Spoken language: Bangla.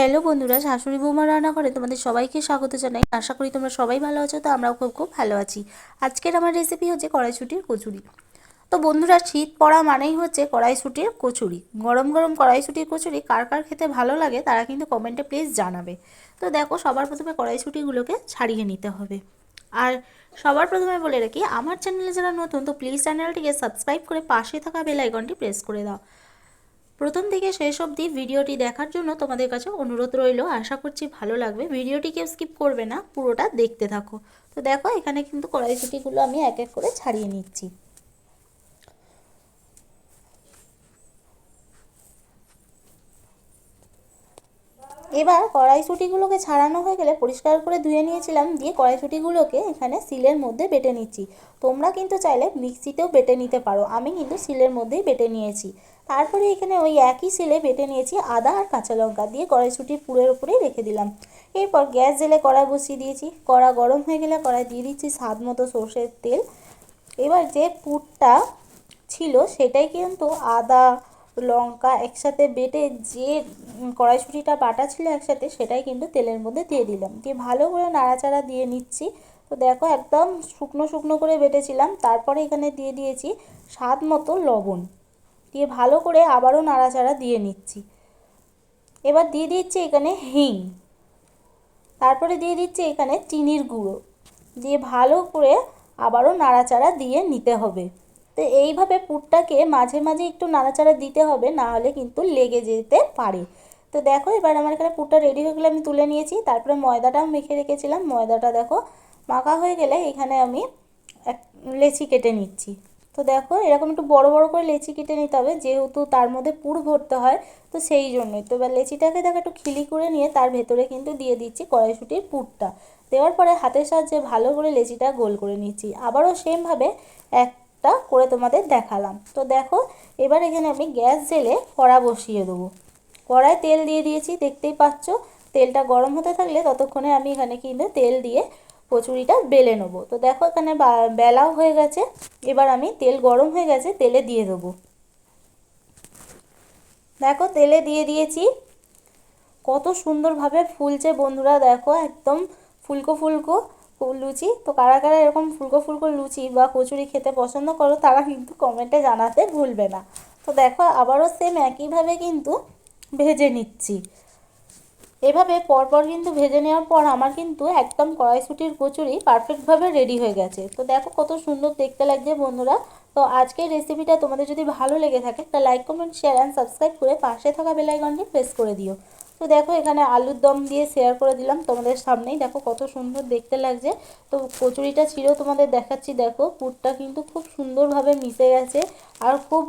হ্যালো বন্ধুরা, শাশুড়ি বৌমা রান্না করে তোমাদের সবাইকে স্বাগত জানাই। আশা করি তোমরা সবাই ভালো আছো, তো আমরাও খুব খুব ভালো আছি। আজকের আমার রেসিপি হচ্ছে কড়াইশুটির কচুরি। তো বন্ধুরা, শীত পড়া মানেই হচ্ছে কড়াইশুটির কচুরি। গরম গরম কড়াইশুটির কচুরি কার কার খেতে ভালো লাগে তারা কিন্তু কমেন্টে প্লিজ জানাবে। তো দেখো, সবার প্রথমে কড়াইশুটিগুলোকে ছাড়িয়ে নিতে হবে। আর সবার প্রথমে বলে রাখি, আমার চ্যানেলে যারা নতুন, তো প্লিজ চ্যানেলটিকে সাবস্ক্রাইব করে পাশে থাকা বেল আইকনটি প্রেস করে দাও। প্রথম থেকে শেষ অবধি ভিডিওটি দেখার জন্য তোমাদের কাছে অনুরোধ রইল। আশা করছি ভালো লাগবে। ভিডিওটি কেউ স্কিপ করবে না, পুরোটা দেখতে থাকো। তো দেখো, এখানে কিন্তু কড়াইশুটিগুলো আমি এক এক করে ছাড়িয়ে নিচ্ছি। এবার কড়াইশুটিগুলোকে ছাড়ানো হয়ে গেলে পরিষ্কার করে ধুয়ে নিয়েছিলাম, দিয়ে কড়াইশুটিগুলোকে এখানে সিলের মধ্যে বেটে নিচ্ছি। তোমরা কিন্তু চাইলে মিক্সিতেও বেটে নিতে পারো, আমি কিন্তু সিলের মধ্যেই বেটে নিয়েছি। তারপরে এখানে ওই একই সিলে বেটে নিয়েছি আদা আর কাঁচা লঙ্কা, দিয়ে কড়াইশুটির পুরের উপরেই রেখে দিলাম। এরপর গ্যাস জেলে কড়াই বসিয়ে দিয়েছি, কড়া গরম হয়ে গেলে কড়াই দিয়ে দিচ্ছি স্বাদ মতো সর্ষের তেল। এবার যে পুরটা ছিল সেটাই কিন্তু আদা লঙ্কা একসাথে বেটে যে কড়াইশুটিটা বাটা ছিল একসাথে সেটাই কিন্তু তেলের মধ্যে দিয়ে দিলাম। দিয়ে ভালো করে নাড়াচাড়া দিয়ে নিচ্ছি। তো দেখো একদম শুকনো শুকনো করে বেটেছিলাম। তারপরে এখানে দিয়ে দিয়েছি স্বাদ মতো লবণ। দিয়ে ভালো করে আবারও নাড়াচাড়া দিয়ে নিচ্ছি। এবার দিয়ে দিচ্ছি এখানে হিং। তারপরে দিয়ে দিচ্ছি এখানে চিনির গুঁড়ো। দিয়ে ভালো করে আবারও নাড়াচাড়া দিয়ে নিতে হবে। তো এইভাবে পুরটাকে মাঝে মাঝে একটু নাড়াচাড়া দিতে হবে, না হলে কিন্তু লেগে যেতে পারে। তো দেখো, এবার আমার এখানে পুরটা রেডি হয়ে গেলে আমি তুলে নিয়েছি। তারপরে ময়দাটাও মেখে রেখেছিলাম। ময়দাটা দেখো, মাখা হয়ে গেলে এখানে আমি এক লেচি কেটে নিচ্ছি। তো দেখো, এরকম একটু বড় বড় করে লেচি কেটে নিতে হবে, যেহেতু তার মধ্যে পুর ভরতে হয়, তো সেই জন্যই। তো এবার লেচিটাকে দেখো, একটু খিলি করে নিয়ে তার ভেতরে কিন্তু দিয়ে দিচ্ছি কড়াইশুটির পুরটা। দেওয়ার পরে হাতের সাহায্যে ভালো করে লেচিটা গোল করে নিচ্ছি। আবারও সেমভাবে একটা করে তোমাদের দেখালাম। তো দেখো, এবার এখানে আমি গ্যাস জেলে কড়া বসিয়ে দেবো। কড়ায় তেল দিয়ে দিয়েছি, দেখতেই পাচ্ছ। তেলটা গরম হতে থাকলে ততক্ষণে আমি এখানে কিন্তু তেল দিয়ে কচুরিটা বেলে নেব। তো দেখো, এখানে বেলাও হয়ে গেছে। এবার আমি তেল গরম হয়ে গেছে, তেলে দিয়ে দেবো। দেখো, তেলে দিয়ে দিয়েছি। কত সুন্দরভাবে ফুলছে বন্ধুরা, দেখো, একদম ফুলকো ফুলকো। লুচি। তো কারা কারা এরকম ফুলকো ফুলকো লুচি বা কচুরি খেতে পছন্দ করো, তারা কিন্তু কমেন্টে জানাতে ভুলবে না। তো দেখো, আবারও সেম একইভাবে কিন্তু ভেজে নিচ্ছি। এভাবে পরপর কিন্তু ভেজে নেওয়ার পর আমার কিন্তু একদম কড়াইশুটির কচুরি পারফেক্টভাবে রেডি হয়ে গেছে। তো দেখো, কত সুন্দর দেখতে লাগছে বন্ধুরা। তো আজকের রেসিপিটা তোমাদের যদি ভালো লেগে থাকে তা like comment share and subscribe করে পাশে থাকা বেলাইকনটি প্রেস করে দিও। তো দেখো, এখানে আলুর দম দিয়ে শেয়ার করে দিলাম তোমাদের সামনেই। দেখো কত সুন্দর দেখতে লাগছে। তো কচুরিটা ছিল তোমাদের দেখাচ্ছি, দেখো পুরটা কিন্তু খুব সুন্দরভাবে মিশে গেছে। আর খুব